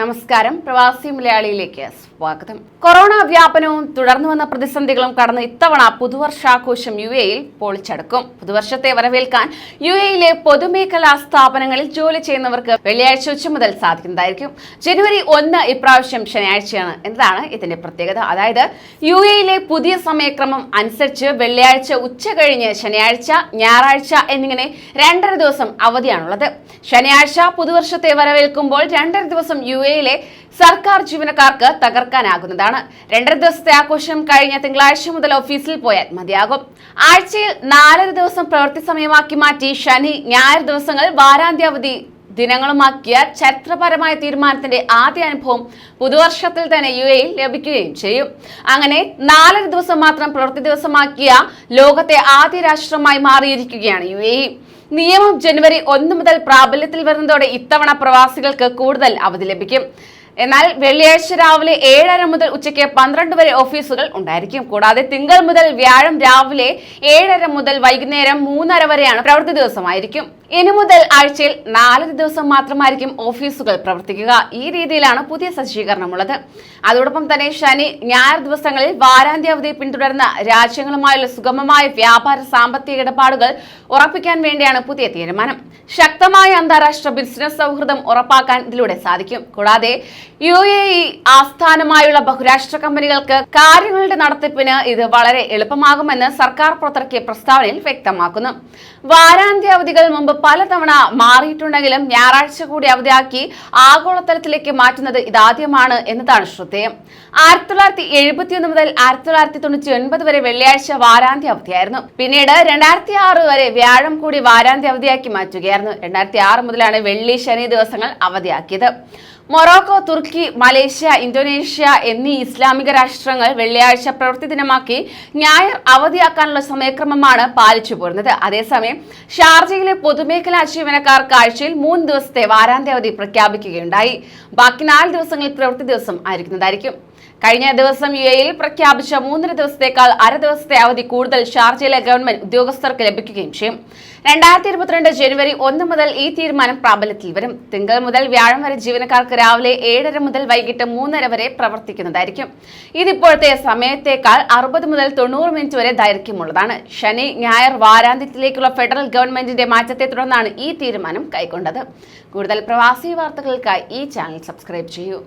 നമസ്കാരം. പ്രവാസി മലയാളിയിലേക്ക് സ്വാഗതം. കൊറോണ വ്യാപനവും തുടർന്നു വന്ന പ്രതിസന്ധികളും കടന്ന് ഇത്തവണ പുതുവർഷാഘോഷം യു എയിൽ പൊളിച്ചടക്കും. പുതുവർഷത്തെ വരവേൽക്കാൻ യു എയിലെ പൊതുമേഖലാ സ്ഥാപനങ്ങളിൽ ജോലി ചെയ്യുന്നവർക്ക് വെള്ളിയാഴ്ച ഉച്ച മുതൽ സാധിക്കുന്നതായിരിക്കും. ജനുവരി ഒന്ന് ഇപ്രാവശ്യം ശനിയാഴ്ചയാണ് എന്നതാണ് ഇതിന്റെ പ്രത്യേകത. അതായത് യു എയിലെ പുതിയ സമയക്രമം അനുസരിച്ച് വെള്ളിയാഴ്ച ഉച്ച കഴിഞ്ഞ് ശനിയാഴ്ച ഞായറാഴ്ച എന്നിങ്ങനെ രണ്ടര ദിവസം അവധിയാണുള്ളത്. ശനിയാഴ്ച പുതുവർഷത്തെ വരവേൽക്കുമ്പോൾ രണ്ടര ദിവസം യു എയിലെ സർക്കാർ ജീവനക്കാർക്ക് തകർക്കാനാകുന്നതാണ്. രണ്ടര ദിവസത്തെ ആഘോഷം കഴിഞ്ഞ തിങ്കളാഴ്ച മുതൽ ഓഫീസിൽ പോയാൽ മതിയാകും. ആഴ്ചയിൽ നാലര ദിവസം പ്രവൃത്തി സമയമാക്കി മാറ്റി ശനി ഞായർ ദിവസങ്ങൾ വാരാന്ത്യാവധി ദിനങ്ങളുമാക്കിയ ചരിത്രപരമായ തീരുമാനത്തിന്റെ ആദ്യ അനുഭവം പുതുവർഷത്തിൽ തന്നെ യു എയിൽ ലഭിക്കുകയും ചെയ്യും. അങ്ങനെ നാലര ദിവസം മാത്രം പ്രവൃത്തി ദിവസമാക്കിയ ലോകത്തെ ആദ്യ രാഷ്ട്രമായി മാറിയിരിക്കുകയാണ് യു നിയമം ജനുവരി ഒന്ന് മുതൽ പ്രാബല്യത്തിൽ വരുന്നതോടെ ഇത്തവണ പ്രവാസികൾക്ക് കൂടുതൽ അവധി ലഭിക്കും. എന്നാൽ വെള്ളിയാഴ്ച രാവിലെ ഏഴര മുതൽ ഉച്ചയ്ക്ക് പന്ത്രണ്ട് വരെ ഓഫീസുകൾ ഉണ്ടായിരിക്കും. കൂടാതെ തിങ്കൾ മുതൽ വ്യാഴം രാവിലെ ഏഴര മുതൽ വൈകുന്നേരം മൂന്നര വരെയാണ് പ്രവൃത്തി ദിവസമായിരിക്കും. ഇനി മുതൽ ആഴ്ചയിൽ നാല് ദിവസം മാത്രമായിരിക്കും ഓഫീസുകൾ പ്രവർത്തിക്കുക. ഈ രീതിയിലാണ് പുതിയ സജ്ജീകരണമുള്ളത്. അതോടൊപ്പം തന്നെ ശനി ഞായർ ദിവസങ്ങളിൽ വാരാന്ത്യാവധി പിന്തുടരുന്ന രാജ്യങ്ങളുമായുള്ള സുഗമമായ വ്യാപാര സാമ്പത്തിക ഇടപാടുകൾ ഉറപ്പിക്കാൻ വേണ്ടിയാണ് പുതിയ തീരുമാനം. ശക്തമായ അന്താരാഷ്ട്ര ബിസിനസ് സൗഹൃദം ഉറപ്പാക്കാൻ ഇതിലൂടെ സാധിക്കും. കൂടാതെ യു എ ഇ ആസ്ഥാനമായുള്ള ബഹുരാഷ്ട്ര കമ്പനികൾക്ക് കാര്യങ്ങളുടെ നടത്തിപ്പിന് ഇത് വളരെ എളുപ്പമാകുമെന്ന് സർക്കാർ പുറത്തിറക്കിയ പ്രസ്താവനയിൽ വ്യക്തമാക്കുന്നു. വാരാന്ത്യ അവധികൾ മുമ്പ് പലതവണ മാറിയിട്ടുണ്ടെങ്കിലും ഞായറാഴ്ച കൂടി അവധിയാക്കി ആഗോളതലത്തിലേക്ക് മാറ്റുന്നത് ഇതാദ്യമാണ് എന്നതാണ് ശ്രദ്ധേയം. ആയിരത്തി തൊള്ളായിരത്തി എഴുപത്തിയൊന്ന് മുതൽ ആയിരത്തി തൊള്ളായിരത്തി തൊണ്ണൂറ്റി ഒൻപത് വരെ വെള്ളിയാഴ്ച വാരാന്ത്യ അവധിയായിരുന്നു. പിന്നീട് രണ്ടായിരത്തി ആറ് വരെ വ്യാഴം കൂടി വാരാന്ത്യ അവധിയാക്കി മാറ്റുകയായിരുന്നു. രണ്ടായിരത്തി ആറ് മുതലാണ് വെള്ളി ശനി ദിവസങ്ങൾ അവധിയാക്കിയത്. മൊറോക്കോ തുർക്കി മലേഷ്യ ഇന്തോനേഷ്യ എന്നീ ഇസ്ലാമിക രാഷ്ട്രങ്ങൾ വെള്ളിയാഴ്ച പ്രവൃത്തി ദിനമാക്കി ഞായർ അവധിയാക്കാനുള്ള സമയക്രമമാണ് പാലിച്ചു പോരുന്നത്. അതേസമയം ഷാർജയിലെ പൊതുമേഖലാ ജീവനക്കാർ ആഴ്ചയിൽ മൂന്ന് ദിവസത്തെ വാരാന്ത്യ അവധി പ്രഖ്യാപിക്കുകയുണ്ടായി. ബാക്കി നാല് ദിവസങ്ങളിൽ പ്രവൃത്തി ദിവസം ആയിരിക്കുന്നതായിരിക്കും. കഴിഞ്ഞ ദിവസം യു എയിൽ പ്രഖ്യാപിച്ച മൂന്നര ദിവസത്തേക്കാൾ അര ദിവസത്തെ അവധി കൂടുതൽ ഷാർജയിലെ ഗവൺമെന്റ് ഉദ്യോഗസ്ഥർക്ക് ലഭിക്കുകയും ചെയ്യും. രണ്ടായിരത്തി ഇരുപത്തിരണ്ട് ജനുവരി ഒന്ന് മുതൽ ഈ തീരുമാനം പ്രാബല്യത്തിൽ വരും. തിങ്കൾ മുതൽ വ്യാഴം വരെ ജീവനക്കാർക്ക് രാവിലെ ഏഴര മുതൽ വൈകിട്ട് മൂന്നര വരെ പ്രവർത്തിക്കുന്നതായിരിക്കും. ഇതിപ്പോഴത്തെ സമയത്തേക്കാൾ അറുപത് മുതൽ തൊണ്ണൂറ് മിനിറ്റ് വരെ ദൈർഘ്യമുള്ളതാണ്. ശനി ഞായർ വാരാന്ത്യത്തിലേക്കുള്ള ഫെഡറൽ ഗവൺമെന്റിന്റെ മാറ്റത്തെ തുടർന്നാണ് ഈ തീരുമാനം കൈക്കൊണ്ടത്. കൂടുതൽ പ്രവാസി വാർത്തകൾക്കായി ഈ ചാനൽ സബ്സ്ക്രൈബ് ചെയ്യൂ.